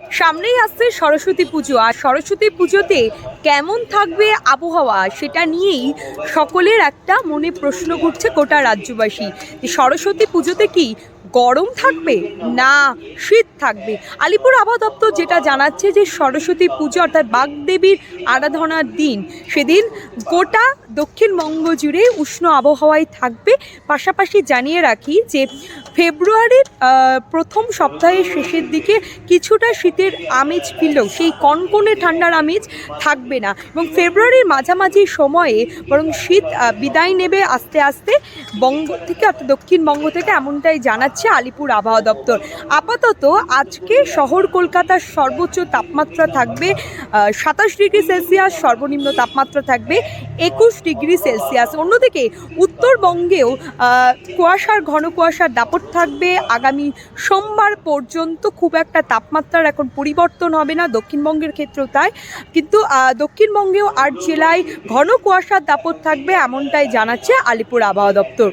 সামনেই আসছে সরস্বতী পুজো। আর সরস্বতী পুজোতে কেমন থাকবে আবহাওয়া সেটা নিয়েই সকলের একটা মনে প্রশ্ন ঘুরছে গোটা রাজ্যবাসী। যে সরস্বতী পুজোতে কি গরম থাকবে? না, শীত থাকবে। আলিপুর আবহাওয়া দপ্তর যেটা জানাচ্ছে যে সরস্বতী পুজো অর্থাৎ বাগদেবীর আরাধনার দিন, সেদিন গোটা দক্ষিণবঙ্গ জুড়ে উষ্ণ আবহাওয়ায় থাকবে। পাশাপাশি জানিয়ে রাখি যে ফেব্রুয়ারির প্রথম সপ্তাহের শেষের দিকে কিছুটা শীতের আমেজ ফিরলেও সেই কনকনে ঠান্ডার আমেজ থাকবে না। এবং ফেব্রুয়ারির মাঝামাঝি সময়ে বরং শীত বিদায় নেবে আস্তে আস্তে। বঙ্গ থেকে অর্থাৎ দক্ষিণবঙ্গ থেকে এমনটাই জানাচ্ছে আলিপুর আবহাওয়া দপ্তর। আপাতত আজকে শহর কলকাতার সর্বোচ্চ তাপমাত্রা থাকবে সাতাশ ডিগ্রি সেলসিয়াস, সর্বনিম্ন তাপমাত্রা থাকবে একুশ ডিগ্রি সেলসিয়াস। অন্যদিকে উত্তরবঙ্গেও কুয়াশার, ঘন কুয়াশার দাপট থাকবে। আগামী সোমবার পর্যন্ত খুব একটা তাপমাত্রার এখন পরিবর্তন হবে না, দক্ষিণবঙ্গের ক্ষেত্রেও তাই। কিন্তু দক্ষিণবঙ্গেও আট জেলায় ঘন কুয়াশার দাপট থাকবে, এমনটাই জানাচ্ছে আলিপুর আবহাওয়া দপ্তর।